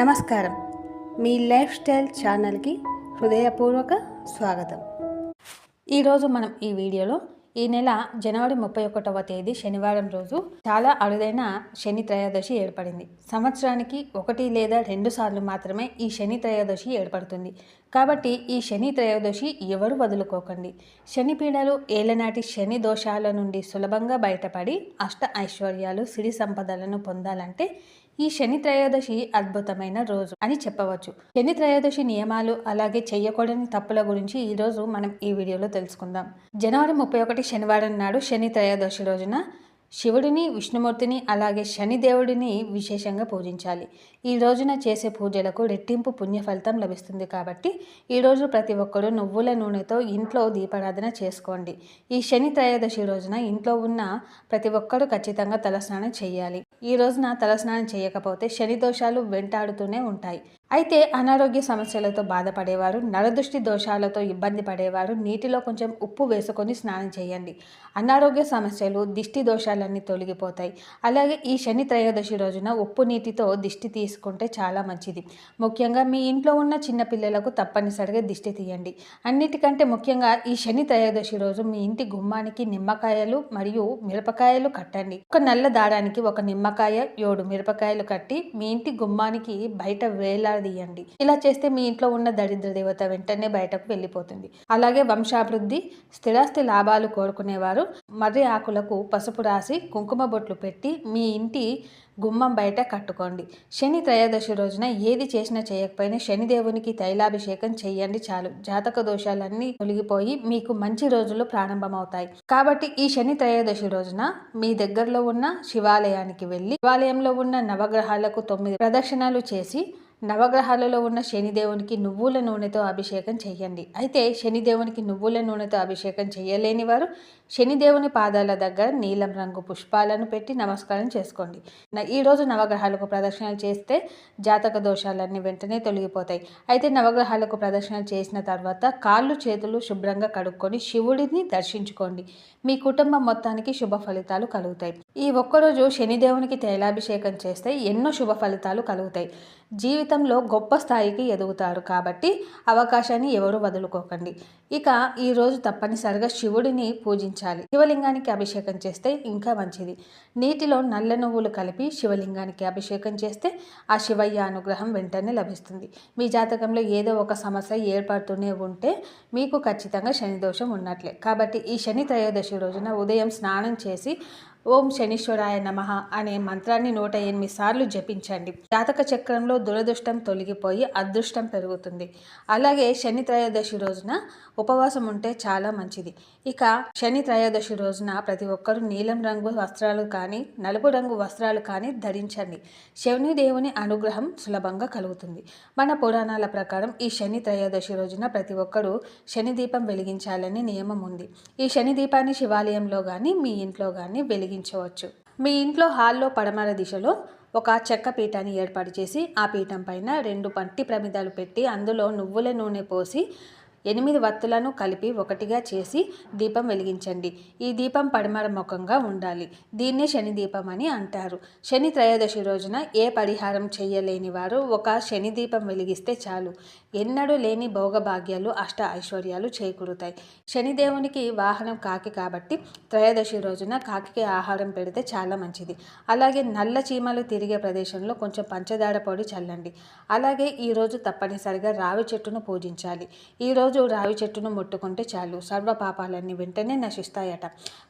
నమస్కారం. మీ life style ఛానల్కి హృదయపూర్వక స్వాగతం. ఈరోజు మనం ఈ వీడియోలో ఈ నెల జనవరి ముప్పై ఒకటవ తేదీ శనివారం రోజు చాలా అరుదైన శని త్రయోదశి ఏర్పడింది. సంవత్సరానికి ఒకటి లేదా రెండు సార్లు మాత్రమే ఈ శని త్రయోదశి ఏర్పడుతుంది. కాబట్టి ఈ శని త్రయోదశి ఎవరు వదులుకోకండి. శని పీడలు ఏలనాటి శని దోషాల నుండి సులభంగా బయటపడి అష్ట ఐశ్వర్యాలు సిరి సంపదలను పొందాలంటే ఈ శని త్రయోదశి అద్భుతమైన రోజు అని చెప్పవచ్చు. శని త్రయోదశి నియమాలు అలాగే చేయకూడని తప్పుల గురించి ఈరోజు మనం ఈ వీడియోలో తెలుసుకుందాం. జనవరి ముప్పై ఒకటి శనివారం నాడు శని త్రయోదశి రోజున శివుడిని విష్ణుమూర్తిని అలాగే శనిదేవుడిని విశేషంగా పూజించాలి. ఈ రోజున చేసే పూజలకు రెట్టింపు పుణ్య ఫలితం లభిస్తుంది కాబట్టి ఈరోజు ప్రతి ఒక్కరూ నువ్వుల నూనెతో ఇంట్లో దీపారాధన చేసుకోండి. ఈ శని త్రయోదశి రోజున ఇంట్లో ఉన్న ప్రతి ఒక్కరూ ఖచ్చితంగా తలస్నానం చేయాలి. ఈ రోజున తలస్నానం చేయకపోతే శని దోషాలు వెంటాడుతూనే ఉంటాయి. అయితే అనారోగ్య సమస్యలతో బాధపడేవారు నరదృష్టి దోషాలతో ఇబ్బంది పడేవారు నీటిలో కొంచెం ఉప్పు వేసుకొని స్నానం చేయండి. అనారోగ్య సమస్యలు దిష్టి దోషాలన్నీ తొలగిపోతాయి. అలాగే ఈ శని త్రయోదశి రోజున ఉప్పు నీటితో దిష్టి తీసుకుంటే చాలా మంచిది. ముఖ్యంగా మీ ఇంట్లో ఉన్న చిన్న పిల్లలకు తప్పనిసరిగా దిష్టి తీయండి. అన్నిటికంటే ముఖ్యంగా ఈ శని త్రయోదశి రోజు మీ ఇంటి గుమ్మానికి నిమ్మకాయలు మరియు మిరపకాయలు కట్టండి. ఒక నల్ల దారానికి ఒక నిమ్మకాయ ఏడు మిరపకాయలు కట్టి మీ ఇంటి గుమ్మానికి బయట వేలాడదీయండి ఇలా చేస్తే మీ ఇంట్లో ఉన్న దరిద్ర దేవత వెంటనే బయటకు వెళ్ళిపోతుంది. అలాగే వంశాభివృద్ధి స్థిరాస్తి లాభాలు కోరుకునేవారు మర్రి ఆకులకు పసుపు రాసి కుంకుమ బొట్లు పెట్టి మీ ఇంటి గుమ్మం బయట కట్టుకోండి. శని త్రయోదశి రోజున ఏది చేసినా చేయకపోయినా శనిదేవునికి తైలాభిషేకం చేయండి చాలు. జాతక దోషాలన్నీ తొలగిపోయి మీకు మంచి రోజులు ప్రారంభమవుతాయి. కాబట్టి ఈ శని త్రయోదశి రోజున మీ దగ్గరలో ఉన్న శివాలయానికి వెళ్ళి శివాలయంలో ఉన్న నవగ్రహాలకు తొమ్మిది ప్రదర్శనలు చేసి నవగ్రహాలలో ఉన్న శనిదేవునికి నువ్వుల నూనెతో అభిషేకం చేయండి అయితే శనిదేవునికి నువ్వుల నూనెతో అభిషేకం చేయలేని వారు శనిదేవుని పాదాల దగ్గర నీలం రంగు పుష్పాలను పెట్టి నమస్కారం చేసుకోండి. ఈరోజు నవగ్రహాలకు ప్రదక్షిణలు చేస్తే జాతక దోషాలన్నీ వెంటనే తొలగిపోతాయి. అయితే నవగ్రహాలకు ప్రదక్షిణలు చేసిన తర్వాత కాళ్ళు చేతులు శుభ్రంగా కడుక్కొని శివుడిని దర్శించుకోండి. మీ కుటుంబం మొత్తానికి శుభ ఫలితాలు కలుగుతాయి. ఈ ఒక్కరోజు శనిదేవునికి తైలాభిషేకం చేస్తే ఎన్నో శుభ ఫలితాలు కలుగుతాయి. జీవితంలో గొప్ప స్థాయికి ఎదుగుతారు కాబట్టి అవకాశాన్ని ఎవరు వదులుకోకండి. ఇక ఈరోజు తప్పనిసరిగా శివుడిని పూజించాలి. శివలింగానికి అభిషేకం చేస్తే ఇంకా మంచిది. నీటిలో నల్ల నువ్వులు కలిపి శివలింగానికి అభిషేకం చేస్తే ఆ శివయ్య అనుగ్రహం వెంటనే లభిస్తుంది. మీ జాతకంలో ఏదో ఒక సమస్య ఏర్పడుతూనే ఉంటే మీకు ఖచ్చితంగా శని దోషం ఉన్నట్లే. కాబట్టి ఈ శని త్రయోదశి రోజున ఉదయం స్నానం చేసి ఓం శనీశ్వరాయ నమః అనే మంత్రాన్ని నూట ఎనిమిది సార్లు జపించండి. జాతక చక్రంలో దురదృష్టం తొలగిపోయి అదృష్టం పెరుగుతుంది. అలాగే శని త్రయోదశి రోజున ఉపవాసం ఉంటే చాలా మంచిది. ఇక శని త్రయోదశి రోజున ప్రతి ఒక్కరూ నీలం రంగు వస్త్రాలు కానీ నలుపు రంగు వస్త్రాలు కానీ ధరించండి. శని దేవుని అనుగ్రహం సులభంగా కలుగుతుంది. మన పురాణాల ప్రకారం ఈ శని త్రయోదశి రోజున ప్రతి ఒక్కరూ శని దీపం వెలిగించాలని నియమం ఉంది. ఈ శని దీపాన్ని శివాలయంలో కానీ మీ ఇంట్లో కానీ ఉపయోగించవచ్చు. మీ ఇంట్లో హాల్లో పడమర దిశలో ఒక చెక్క పీఠాన్ని ఏర్పాటు చేసి ఆ పీఠం పైన రెండు పంటి ప్రమిదాలు పెట్టి అందులో నువ్వుల నూనె పోసి ఎనిమిది వత్తులను కలిపి ఒకటిగా చేసి దీపం వెలిగించండి. ఈ దీపం పడమర ముఖంగా ఉండాలి. దీన్నే శని దీపం అని అంటారు. శని త్రయోదశి రోజున ఏ పరిహారం చేయలేని వారు ఒక శని దీపం వెలిగిస్తే చాలు. ఎన్నడూ లేని భోగభాగ్యాలు అష్ట ఐశ్వర్యాలు చేకూరుతాయి. శనిదేవునికి వాహనం కాకి కాబట్టి త్రయోదశి రోజున కాకి ఆహారం పెడితే చాలా మంచిది. అలాగే నల్ల చీమలు తిరిగే ప్రదేశంలో కొంచెం పంచదార పొడి చల్లండి. అలాగే ఈరోజు తప్పనిసరిగా రావి చెట్టును పూజించాలి. ఈరోజు రావి చెట్టును ముట్టుకుంటే చాలు. సర్వ పాపాలన్నీ వెంటనే నశిస్తాయట.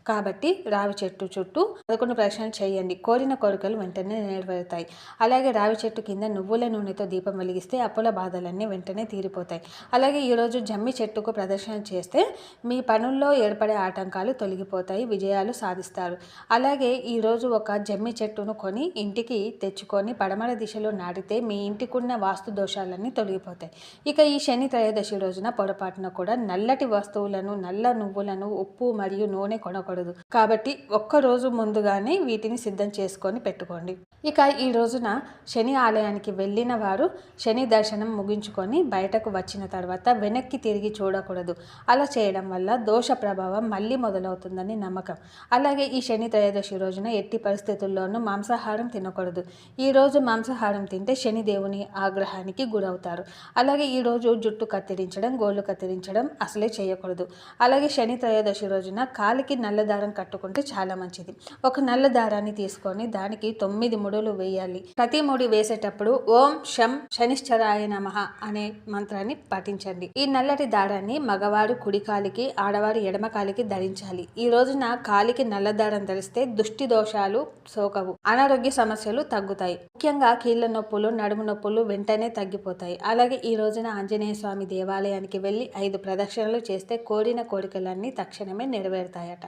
కాబట్టి రావి చెట్టు చుట్టూ పదకొండు ప్రదక్షిణలు చేయండి. కోరిన కోరికలు వెంటనే నెరవేరుతాయి. అలాగే రావి చెట్టు కింద నువ్వుల నూనెతో దీపం వెలిగిస్తే అప్పుల బాధలన్నీ వెంటనే తీరిపోతాయి. అలాగే ఈరోజు జమ్మి చెట్టుకు ప్రదర్శన చేస్తే మీ పనుల్లో ఏర్పడే ఆటంకాలు తొలగిపోతాయి. విజయాలు సాధిస్తారు. అలాగే ఈరోజు ఒక జమ్మి చెట్టును కొని ఇంటికి తెచ్చుకొని పడమర దిశలో నాటితే మీ ఇంటికున్న వాస్తు దోషాలన్నీ తొలగిపోతాయి. ఇక ఈ శని త్రయోదశి రోజున పొరపాటున కూడా నల్లటి వస్తువులను నల్ల నువ్వులను ఉప్పు మరియు నూనె కొనకూడదు. కాబట్టి ఒక్క రోజు ముందుగానే వీటిని సిద్ధం చేసుకొని పెట్టుకోండి. ఇక ఈ రోజున శని ఆలయానికి వెళ్ళిన వారు శని దర్శనం ముగించుకొని బయటకు వచ్చిన తర్వాత వెనక్కి తిరిగి చూడకూడదు. అలా చేయడం వల్ల దోష ప్రభావం మళ్ళీ మొదలవుతుందని నమ్మకం. అలాగే ఈ శని త్రయోదశి రోజున ఎట్టి పరిస్థితుల్లోనూ మాంసాహారం తినకూడదు. ఈ రోజు మాంసాహారం తింటే శని దేవుని ఆగ్రహానికి గురవుతారు. అలాగే ఈ రోజు జుట్టు కత్తిరించడం గోళ్ళు కత్తిరించడం అసలే చేయకూడదు. అలాగే శని త్రయోదశి రోజున కాలికి నల్ల దారం కట్టుకుంటే చాలా మంచిది. ఒక నల్ల దారాన్ని తీసుకొని దానికి తొమ్మిది ముడులు వేయాలి. ప్రతి ముడి వేసేటప్పుడు ఓం శం శనిశ్చరాయ నమః అనే మంత్రాన్ని పఠించండి. ఈ నల్లటి దారాన్ని మగవారు కుడి కాలికి ఆడవారు ఎడమ కాలికి ధరించాలి. ఈ రోజున కాలికి నల్ల దారం ధరిస్తే దుష్టి దోషాలు సోకవు. అనారోగ్య సమస్యలు తగ్గుతాయి. ముఖ్యంగా కీళ్ళ నొప్పులు నడుము నొప్పులు వెంటనే తగ్గిపోతాయి. అలాగే ఈ రోజున ఆంజనేయ స్వామి దేవాలయానికి వెళ్ళి ఐదు ప్రదక్షిణలు చేస్తే కోరిన కోరికలన్నీ తక్షణమే నెరవేరుతాయట.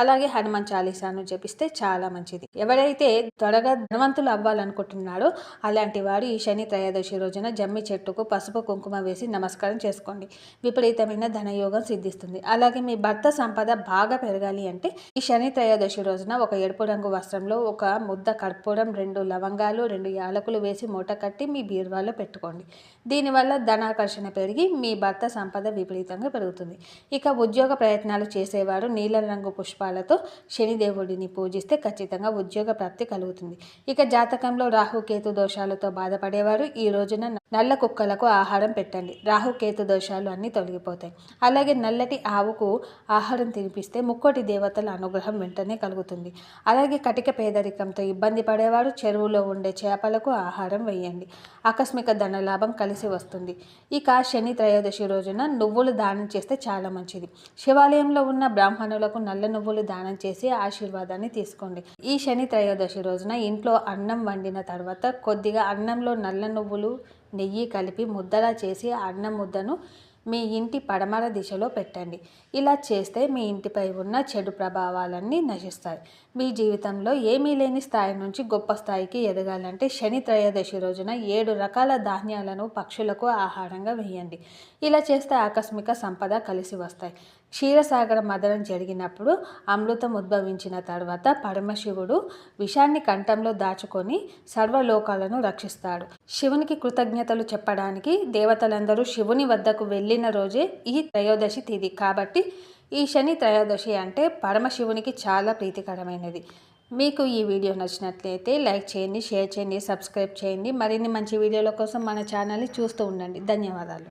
అలాగే హనుమాన్ చాలీసాను జపిస్తే చాలా మంచిది. ఎవరైతే త్వరగా ధనవంతులు అవ్వాలనుకుంటున్నాడో అలాంటి వారు ఈ శని త్రయోదశి రోజున జమ్మి చెట్టుకు పసుపు కుంకుమ వేసి నమస్కారం చేసుకోండి. విపరీతమైన ధనయోగం సిద్ధిస్తుంది. అలాగే మీ భర్త సంపద బాగా పెరగాలి అంటే ఈ శని త్రయోదశి రోజున ఒక ఎరుపు రంగు వస్త్రంలో ఒక ముద్ద కర్పూరం రెండు లవంగాలు రెండు యాలకులు వేసి మూట కట్టి మీ బీరువాలో పెట్టుకోండి. దీనివల్ల ధనాకర్షణ పెరిగి మీ భర్త సంపద విపరీతంగా పెరుగుతుంది. ఇక ఉద్యోగ ప్రయత్నాలు చేసేవారు నీలం రంగు పుష్పాలు పుష్పాలతో శనిదేవుడిని పూజిస్తే ఖచ్చితంగా ఉద్యోగ ప్రాప్తి కలుగుతుంది. ఇక జాతకంలో రాహుకేతు దోషాలతో బాధపడేవారు ఈ రోజున నల్ల కుక్కలకు ఆహారం పెట్టండి. రాహుకేతు దోషాలు అన్నీ తొలగిపోతాయి. అలాగే నల్లటి ఆవుకు ఆహారం తినిపిస్తే ముక్కోటి దేవతల అనుగ్రహం వెంటనే కలుగుతుంది. అలాగే కటిక పేదరికంతో ఇబ్బంది పడేవారు చెరువులో ఉండే చేపలకు ఆహారం వేయండి. ఆకస్మిక ధనలాభం కలిసి వస్తుంది. ఇక శని త్రయోదశి రోజున నువ్వులు దానం చేస్తే చాలా మంచిది. శివాలయంలో ఉన్న బ్రాహ్మణులకు నల్ల నువ్వులు దానం చేసి ఆశీర్వాదాన్ని తీసుకోండి. ఈ శని త్రయోదశి రోజున ఇంట్లో అన్నం వండిన తర్వాత కొద్దిగా అన్నంలో నల్ల నువ్వులు నెయ్యి కలిపి ముద్దలా చేసి అన్నం ముద్దను మీ ఇంటి పడమర దిశలో పెట్టండి. ఇలా చేస్తే మీ ఇంటిపై ఉన్న చెడు ప్రభావాలన్నీ నశిస్తాయి. మీ జీవితంలో ఏమీ లేని స్థాయి నుంచి గొప్ప స్థాయికి ఎదగాలంటే శని త్రయోదశి రోజున ఏడు రకాల ధాన్యాలను పక్షులకు ఆహారంగా వేయండి. ఇలా చేస్తే ఆకస్మిక సంపద కలిసి వస్తాయి. క్షీరసాగర మదనం జరిగినప్పుడు అమృతం ఉద్భవించిన తర్వాత పరమశివుడు విషాన్ని కంఠంలో దాచుకొని సర్వలోకాలను రక్షిస్తాడు. శివునికి కృతజ్ఞతలు చెప్పడానికి దేవతలందరూ శివుని వద్దకు వెళ్ళి వెళ్ళిన రోజే ఈ త్రయోదశి తిథి కాబట్టి ఈ శని త్రయోదశి అంటే పరమశివునికి చాలా ప్రీతికరమైనది. మీకు ఈ వీడియో నచ్చినట్లయితే లైక్ చేయండి షేర్ చేయండి సబ్స్క్రైబ్ చేయండి. మరిన్ని మంచి వీడియోల కోసం మన ఛానల్ని చూస్తూ ఉండండి. ధన్యవాదాలు.